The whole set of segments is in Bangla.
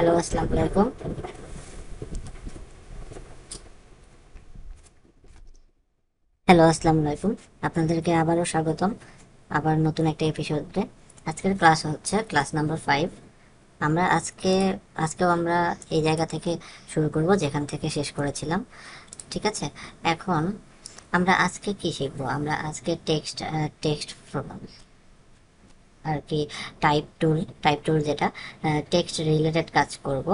হ্যালো, আসসালামু আলাইকুম। হ্যালো, আসসালামু আলাইকুম। আপনাদেরকে আবারও স্বাগতম আবার নতুন একটা এপিসোডে আজকের ক্লাস হচ্ছে ক্লাস নাম্বার ফাইভ আমরা আজকে, আজকেও আমরা এই জায়গা থেকে শুরু করব, যেখান থেকে শেষ করেছিলাম। ঠিক আছে? এখন আমরা আজকে কি শিখব? আমরা আজকে টেক্সট টেক্সট আর কি টাইপ টুল টাইপ টুল যেটা টেক্সট রিলেটেড কাজ করব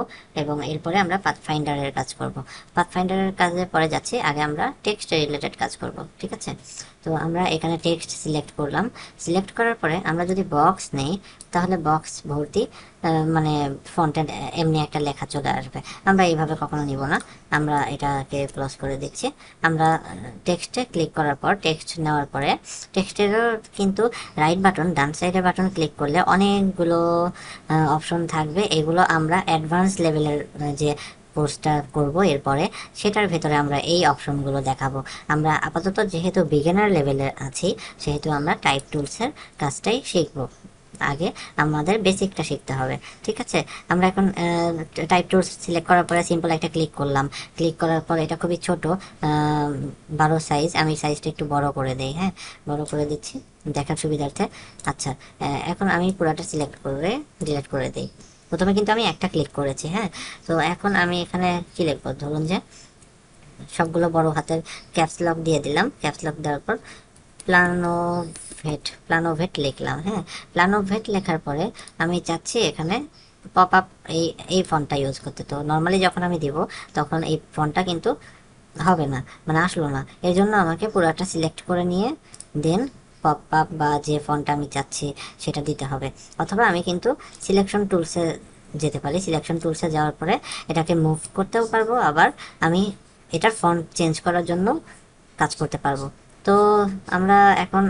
এবং এরপরে আমরা পাথফাইন্ডারের কাজ করব। পাথফাইন্ডারের কাজে পরে যাচ্ছি, আগে আমরা টেক্সট রিলেটেড কাজ করব, ঠিক আছে? তো আমরা এখানে টেক্সট সিলেক্ট করলাম। সিলেক্ট করার পরে আমরা যদি বক্স নেই, তাহলে বক্স ভর্তি মানে ফন্টেন্ট এমনি একটা লেখা চলে আসবে। আমরা এইভাবে কখনো নিব না। আমরা এটাকে ক্লোজ করে দিচ্ছি। আমরা টেক্সটে ক্লিক করার পর টেক্সট নেওয়ার পরে টেক্সটেরও কিন্তু রাইট বাটন ডান সাইডের ক্লিক করলে অনেকগুলো অপশন থাকবে। এগুলো আমরা অ্যাডভান্স লেভেলের যে কোর্সটা করব, এরপরে সেটার ভেতরে আমরা এই অপশনগুলো দেখাবো। আমরা আপাতত যেহেতু বিগিনার লেভেলে আছি, সেহেতু আমরা টাইপ টুলসের কাজটাই শিখব। আগে আমাদের বেসিকটা শিখতে হবে, ঠিক আছে? আমরা এখন টাইপ টুলস সিলেক্ট করার পরে সিম্পল একটা ক্লিক করলাম। ক্লিক করার পর এটা খুবই ছোট বারো সাইজ আমি সাইজটা একটু বড় করে দেই হ্যাঁ? বড় করে দিচ্ছি, দেখার সুবিধার্থে। আচ্ছা এখন আমি পুরাটা সিলেক্ট করে ডিলিট করে দিই। প্রথমে কিন্তু আমি একটা ক্লিক করেছি হ্যাঁ? তো এখন আমি এখানে কি লিখব? ধরুন যে সবগুলো বড় হাতের ক্যাপস লক দিয়ে দিলাম। ক্যাপস লক দেওয়ার পর প্লানোভেট প্লানোভেট লিখলাম হ্যাঁ? প্লানোভেট লেখার পরে আমি চাচ্ছি এখানে পপ আপ এই এই ফোনটা ইউজ করতে। তো নর্মালি যখন আমি দিব, তখন এই ফোনটা কিন্তু হবে না মানে আসলো না। এর জন্য আমাকে পুরোটা সিলেক্ট করে নিয়ে দেন পপ আপ বা যে ফোনটা আমি চাচ্ছি সেটা দিতে হবে। অথবা আমি কিন্তু সিলেকশন টুলসে যেতে পারি। সিলেকশন টুলসে যাওয়ার পরে এটাকে মুভ করতেও পারব, আবার আমি এটার ফন্ট চেঞ্জ করার জন্য কাজ করতে পারব। তো আমরা এখন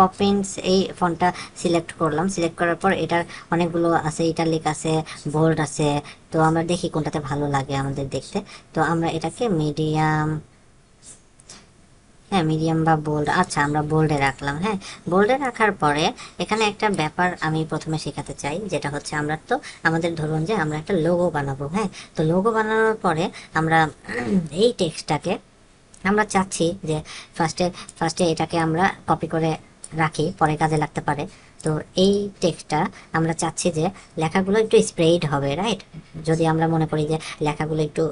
পপিন্স এই ফোনটা সিলেক্ট করলাম। সিলেক্ট করার পর এটার অনেকগুলো আছে ইটালিক আছে বোল্ড আছে। তো আমরা দেখি কোনটাতে ভালো লাগে আমাদের দেখতে। তো আমরা এটাকে মিডিয়াম হ্যাঁ মিডিয়াম বা বোল্ড আচ্ছা আমরা বোল্ডে রাখলাম হ্যাঁ। বোল্ডে রাখার পরে এখানে একটা ব্যাপার আমি প্রথমে শেখাতে চাই, যেটা হচ্ছে আমরা তো, আমাদের ধরুন যে আমরা একটা লোগো বানাবো হ্যাঁ। তো লোগো বানানোর পরে আমরা এই টেক্সটটাকে আমরা চাচ্ছি যে ফার্স্টে ফার্স্টে এটাকে আমরা কপি করে রাখি, পরে কাজে লাগতে পারে। তো এই টেক্সটটা আমরা চাচ্ছি যে লেখাগুলো একটু স্প্রেড হবে রাইট যদি আমরা মনে করি যে লেখাগুলো একটু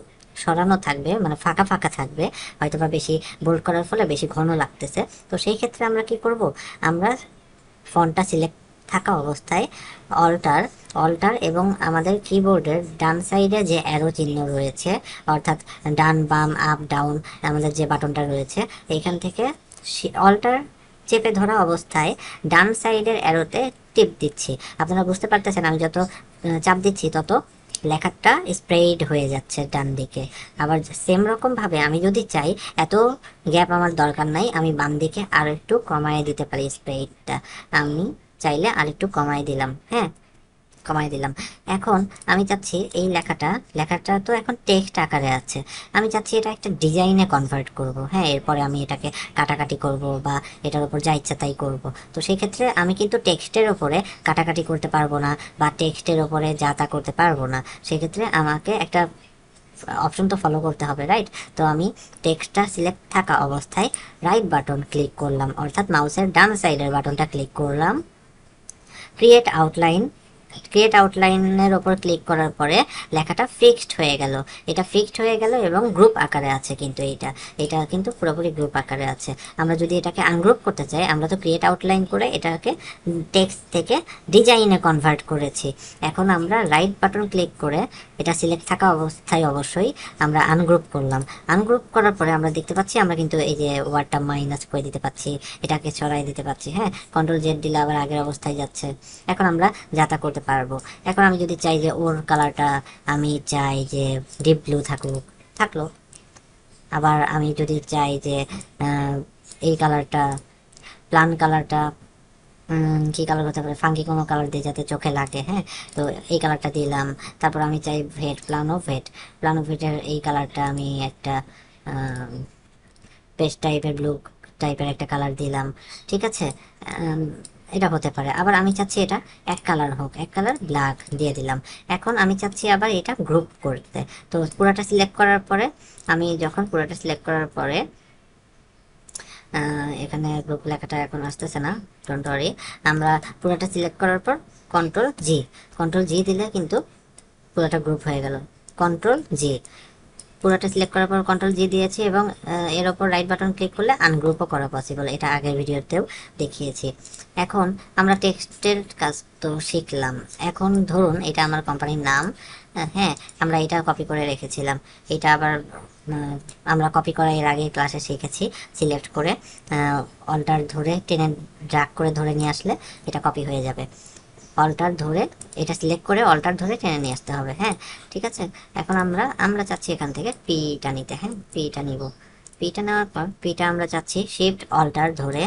সরানো থাকবে মানে ফাঁকা ফাঁকা থাকবে হয়তো বা বেশি বোল্ড করার ফলে বেশি ঘন লাগতেছে। তো সেই ক্ষেত্রে আমরা কি করব? আমরা ফন্টটা সিলেক্ট থাকা অবস্থায় অল্টার অল্টার এবং আমাদের কিবোর্ডের ডান সাইডে যে অ্যারো চিহ্ন রয়েছে, অর্থাৎ ডান, বাম আপ ডাউন আমাদের যে বাটনটা রয়েছে এইখান থেকে অল্টার চেপে ধরা অবস্থায় ডান সাইডের অ্যারোতে টিপ দিচ্ছি। আপনারা বুঝতে পারতেছেন আমি যত চাপ দিচ্ছি তত লেখাটা স্প্রেড হয়ে যাচ্ছে ডান দিকে। আবার সেম রকম ভাবে আমি যদি চাই, এত গ্যাপ আমার দরকার নাই, আমি বাম দিকে আর একটু কমায় দিতে পারি স্প্রেডটা আমি চাইলে আর একটু কমায় দিলাম হ্যাঁ? কমায় দিলাম। এখন আমি চাচ্ছি এই লেখাটা লেখাটা তো এখন টেক্সট আকারে আছে। আমি চাচ্ছি এটা একটা ডিজাইনে কনভার্ট করব হ্যাঁ? এরপরে আমি এটাকে কাটাকাটি করব বা এটার উপর যা ইচ্ছা তাই করব। তো সেই ক্ষেত্রে আমি কিন্তু টেক্সটের ওপরে কাটাকাটি করতে পারব না বা টেক্সটের ওপরে যা তা করতে পারব না। সেক্ষেত্রে আমাকে একটা অপশন তো ফলো করতে হবে রাইট তো আমি টেক্সটটা সিলেক্ট থাকা অবস্থায় রাইট বাটন ক্লিক করলাম, অর্থাৎ মাউসের ডান সাইডের বাটনটা ক্লিক করলাম। ক্রিয়েট আউটলাইন ক্রিয়েট আউটলাইনের ওপর ক্লিক করার পরে লেখাটা ফিক্সড হয়ে গেল। এটা ফিক্সড হয়ে গেল এবং গ্রুপ আকারে আছে কিন্তু এইটা এটা কিন্তু পুরোপুরি গ্রুপ আকারে আছে। আমরা যদি এটাকে আনগ্রুপ করতে চাই, আমরা তো ক্রিয়েট আউটলাইন করে এটাকে টেক্সট থেকে ডিজাইনে কনভার্ট করেছি। এখন আমরা রাইট বাটন ক্লিক করে এটা সিলেক্ট থাকা অবস্থায় অবশ্যই আমরা আনগ্রুপ করলাম। আনগ্রুপ করার পরে আমরা দেখতে পাচ্ছি, আমরা কিন্তু এই যে ওয়ার্ডটা মাইনাস করে দিতে পাচ্ছি, এটাকে ছড়াই দিতে পাচ্ছি হ্যাঁ? কন্ট্রোল জেড দিলে আবার আগের অবস্থায় যাচ্ছে। এখন আমরা যাতা পারব। এখন আমি যদি চাই যে ওর কালারটা আমি চাই যে ডিপ ব্লু থাকুক, থাকল। আবার আমি যদি চাই যে এই কালারটা প্লান কালারটা কি কালার হতে পারে? ফাঙ্কি কোনো কালার দিয়ে যাতে চোখে লাগে হ্যাঁ? তো এই কালারটা দিলাম। তারপর আমি চাই ভেট প্লানো ভেট প্লানো ভেটের এই কালারটা আমি একটা পেস্ট টাইপের ব্লু টাইপের একটা কালার দিলাম। ঠিক আছে? এটা হতে পারে। আবার আমি চাচ্ছি এটা এক কালার হোক। এক কালার ব্ল্যাক দিয়ে দিলাম। এখন আমি চাচ্ছি আবার এটা গ্রুপ করতে। তো পুরোটা সিলেক্ট করার পরে, আমি যখন পুরোটা সিলেক্ট করার পরে এখানে গ্রুপ লেখাটা এখন আসতেছে না ডোন্ট ওয়ারি আমরা পুরোটা সিলেক্ট করার পর কন্ট্রোল জি কন্ট্রোল জি দিলে কিন্তু পুরোটা গ্রুপ হয়ে গেল। কন্ট্রোল জি পুরোটা সিলেক্ট করার পর কন্ট্রোল জি দিয়েছি এবং এর ওপর রাইট বাটন ক্লিক করলে আনগ্রুপও করা পসিবল এটা আগের ভিডিওতেও দেখিয়েছি। এখন আমরা টেক্সটের কাজ তো শিখলাম। এখন ধরুন এটা আমার কোম্পানির নাম। হ্যাঁ আমরা এটা কপি করে রেখেছিলাম। এটা আবার আমরা কপি করা এর আগে ক্লাসে শিখেছি। সিলেক্ট করে অল্টার ধরে, টেনে ড্রাগ করে ধরে নিয়ে আসলে এটা কপি হয়ে যাবে। অল্টার ধরে, এটা সিলেক্ট করে অল্টার ধরে টেনে নিয়ে আসতে হবে হ্যাঁ? ঠিক আছে? এখন আমরা আমরা চাচ্ছি এখান থেকে পিটা নিতে হ্যাঁ? পিটা নিব। পিটা নেওয়ার পর পিটা আমরা চাচ্ছি শিফট অল্টার ধরে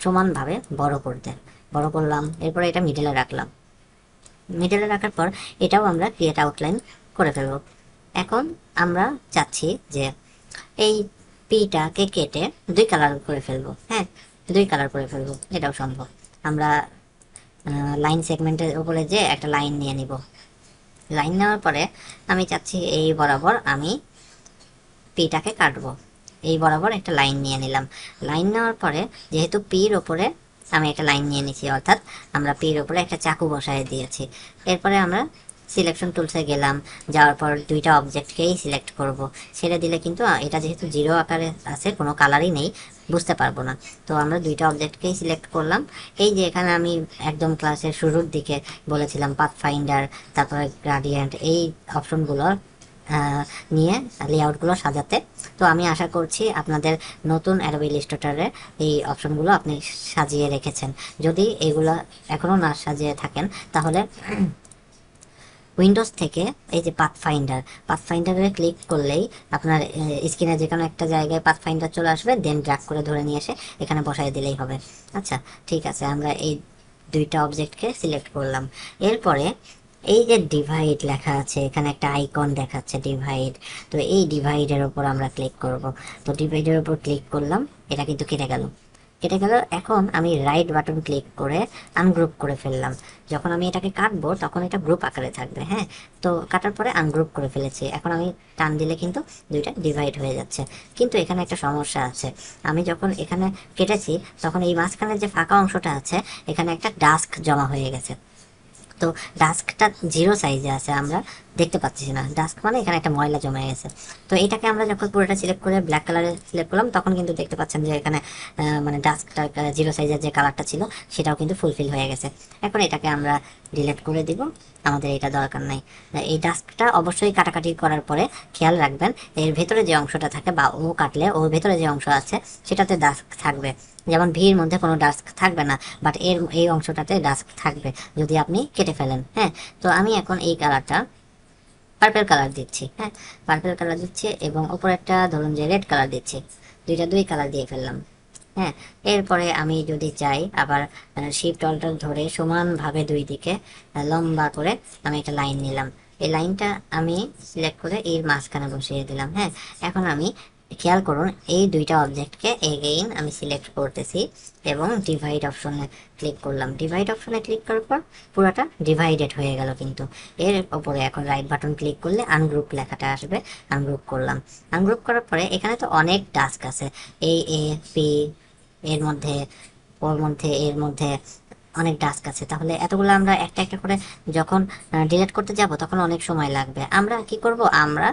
সমানভাবে বড় করতে। বড় করলাম, এরপরে এটা মিডলে রাখলাম। মিডলে রাখার পর, এটাও আমরা ক্রিয়েট আউটলাইন করে ফেলব। এখন আমরা চাচ্ছি যে এই পিটাকে কেটে দুই কালার করে ফেলব হ্যাঁ? দুই কালার করে ফেলব, এটাও সম্ভব। আমরা লাইন সেগমেন্টের উপরে যে একটা লাইন নিয়ে নিব। লাইন নেওয়ার পরে আমি চাচ্ছি এই বরাবর আমি পিটাকে কাটবো। এই বরাবর একটা লাইন নিয়ে নিলাম। লাইন নেওয়ার পরে যেহেতু পির ওপরে আমি একটা লাইন নিয়ে নিয়েছি অর্থাৎ আমরা পির ওপরে একটা চাকু বসায় দিয়েছি। এরপরে আমরা সিলেকশন টুলসে গেলাম। যাওয়ার পর দুইটা অবজেক্টকেই সিলেক্ট করব। ছেড়ে দিলে কিন্তু এটা যেহেতু জিরো আকারে আছে, কোনো কালারই নেই, বুঝতে পারব না। তো আমরা দুইটা অবজেক্টকেই সিলেক্ট করলাম। এই যে এখানে আমি একদম ক্লাসের শুরুর দিকে বলেছিলাম পাথ ফাইন্ডার তারপরে গ্রাডিয়েন্ট এই অপশনগুলো নিয়ে লেআউটগুলো সাজাতে। তো আমি আশা করছি আপনাদের নতুন অ্যাডোবি ইলিস্ট্রেটরে এই অপশনগুলো আপনি সাজিয়ে রেখেছেন। যদি এগুলো এখনও না সাজিয়ে থাকেন, তাহলে উইন্ডোজ থেকে এই যে পাথ ফাইন্ডার পাথ ফাইন্ডারে ক্লিক করলেই আপনার স্ক্রিনে যে কোনো একটা জায়গায় পাথ ফাইন্ডার চলে আসবে দেন ড্র্যাগ করে ধরে নিয়ে এসে এখানে বসাই দিলেই হবে। আচ্ছা ঠিক আছে, আমরা এই দুইটা অবজেক্টকে সিলেক্ট করলাম। এরপরে এই যে ডিভাইড লেখা আছে, এখানে একটা আইকন দেখাচ্ছে ডিভাইড তো এই ডিভাইডের ওপর আমরা ক্লিক করব। তো ডিভাইডের ওপর ক্লিক করলাম, এটা কিন্তু কেটে গেল। কেটে গেল, এখন আমি রাইট বাটন ক্লিক করে আনগ্রুপ করে ফেললাম। যখন আমি এটাকে কাটবো, তখন এটা গ্রুপ আকারে থাকবে হ্যাঁ? তো কাটার পরে আনগ্রুপ করে ফেলেছি। এখন আমি টান দিলে কিন্তু দুইটা ডিভাইড হয়ে যাচ্ছে। কিন্তু এখানে একটা সমস্যা আছে। আমি যখন এখানে কেটেছি, তখন এই মাঝখানে যে ফাঁকা অংশটা আছে, এখানে একটা ডাস্ক জমা হয়ে গেছে। তো ডাস্কটা জিরো সাইজে আছে, আমরা দেখতে পাচ্ছি না। ডাস্ক মানে এখানে একটা ময়লা জমে গেছে। তো এটাকে আমরা যখন পুরোটা সিলেক্ট করে ব্ল্যাক কালারে সিলেক্ট করলাম, তখন কিন্তু দেখতে পাচ্ছেন যে এখানে মানে ডাস্কটা জিরো সাইজের যে কালারটা ছিল, সেটাও কিন্তু ফুলফিল হয়ে গেছে। এখন এটাকে আমরা ডিলিট করে দিব, আমাদের এটা দরকার নাই। এই ডাস্কটা অবশ্যই কাটাকাটি করার পরে খেয়াল রাখবেন, এর ভেতরে যে অংশটা থাকে বা ও কাটলে ওর ভেতরে যে অংশ আছে, সেটাতে ডাস্ক থাকবে। যেমন ভির মধ্যে কোনো ডাস্ক থাকবে না বাট এর, এই অংশটাতে ডাস্ক থাকবে। যদি আপনি কেটে ফেলেন। হ্যাঁ তো আমি এখন এই কালারটা পার্পেল কালার দিচ্ছি। হ্যাঁ পার্পেল কালার দিচ্ছি এবং উপরে একটা ধরুন যে রেড কালার দিচ্ছি। দুইটা দুই কালার দিয়ে ফেললাম। হ্যাঁ এরপরে আমি যদি চাই আবার শিফট অল্টার ধরে সমানভাবে দুই দিকে লম্বা করে আমি একটা লাইন নিলাম। এই লাইনটা আমি সিলেক্ট করে এর মাঝখানে বসিয়ে দিলাম। হ্যাঁ এখন আমি খেয়াল করুন, এই দুইটা অবজেক্টকে এগেইন আমি সিলেক্ট করতেছি এবং ডিভাইড অপশনে ক্লিক করলাম। ডিভাইড অপশনে ক্লিক করার পর পুরোটা ডিভাইডেড হয়ে গেল কিন্তু। এর ওপরে এখন রাইট বাটন ক্লিক করলে আনগ্রুপ লেখাটা আসবে আনগ্রুপ করলাম। আনগ্রুপ করার পরে এখানে তো অনেক টাস্ক আছে। এই এ পি এর মধ্যে, ওর মধ্যে, এর মধ্যে অনেক টাস্ক আছে। তাহলে এতগুলো আমরা একটা একটা করে যখন ডিলেট করতে যাব তখন অনেক সময় লাগবে। আমরা কি করব? আমরা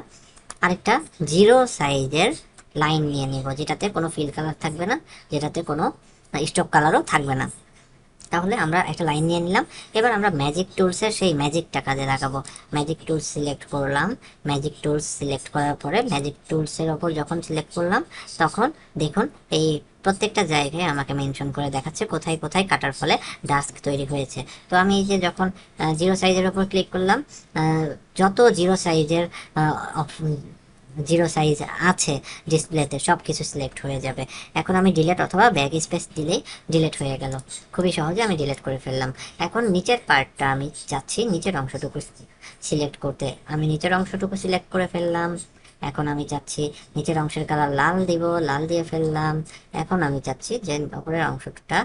আরেকটা জিরো সাইজের লাইন নিয়ে নিব, যেটাতে কোনো ফিল কালার থাকবে না, যেটাতে কোনো স্টক কালারও থাকবে না। তাহলে আমরা একটা লাইন নিয়ে নিলাম। এবার আমরা ম্যাজিক টুলসের সেই ম্যাজিকটা কাজে লাগাবো। ম্যাজিক টুলস সিলেক্ট করলাম। ম্যাজিক টুলস সিলেক্ট করার পরে ম্যাজিক টুলসের ওপর যখন সিলেক্ট করলাম, তখন দেখুন এই প্রত্যেকটা জায়গায় আমাকে মেনশন করে দেখাচ্ছে কোথায় কোথায় কাটার ফলে ডাস্ক তৈরি হয়েছে। তো আমি এই যে যখন জিরো সাইজের ওপর ক্লিক করলাম যত জিরো সাইজের জিরো সাইজ আছে ডিসপ্লেতে সব কিছু সিলেক্ট হয়ে যাবে। এখন আমি ডিলেট অথবা ব্যাগ স্পেস দিলেই ডিলেট হয়ে গেল। খুবই সহজে আমি ডিলেট করে ফেললাম। এখন নিচের পার্টটা আমি চাচ্ছি নিচের অংশটুকু সিলেক্ট করতে। আমি নিচের অংশটুকু সিলেক্ট করে ফেললাম। এখন আমি চাচ্ছি নিচের অংশের কালার লাল দিব, লাল দিয়ে ফেললাম। এখন আমি চাচ্ছি যে উপরের অংশটা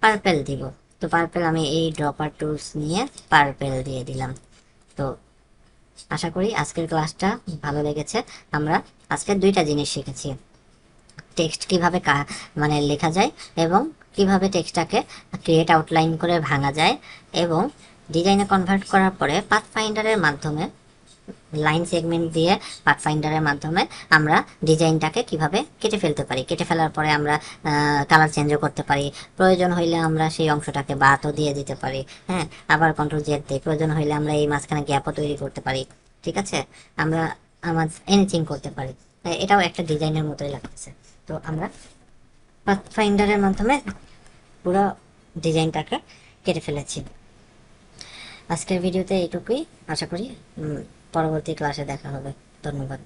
পার্পেল দিব। তো পার্পেল আমি এই ড্রপার টুলস নিয়ে পার্পেল দিয়ে দিলাম। তো আশা করি আজকের ক্লাসটা ভালো লেগেছে। আমরা আজকে দুইটা জিনিস শিখেছি। টেক্সট কীভাবে মানে লেখা যায় এবং কীভাবে টেক্সটটাকে ক্রিয়েট আউটলাইন করে ভাঙা যায় এবং ডিজাইনে কনভার্ট করার পরে পাথ ফাইন্ডারের মাধ্যমে লাইন সেগমেন্ট দিয়ে পাথ ফাইন্ডারের মাধ্যমে আমরা ডিজাইনটাকে কীভাবে কেটে ফেলতে পারি। কেটে ফেলার পরে আমরা কালার চেঞ্জও করতে পারি। প্রয়োজন হইলে আমরা সেই অংশটাকে বাতও দিয়ে দিতে পারি। হ্যাঁ আবার কন্ট্রোল জেড দিই প্রয়োজন হইলে আমরা এই মাঝখানে গ্যাপও তৈরি করতে পারি। ঠিক আছে? আমরা, আমার এনিথিং করতে পারি। এটাও একটা ডিজাইনের মতোই লাগতেছে। তো আমরা পাথ ফাইন্ডারের মাধ্যমে পুরো ডিজাইনটাকে কেটে ফেলেছি। আজকের ভিডিওতে এইটুকুই। আশা করি পরবর্তী ক্লাসে দেখা হবে। ধন্যবাদ।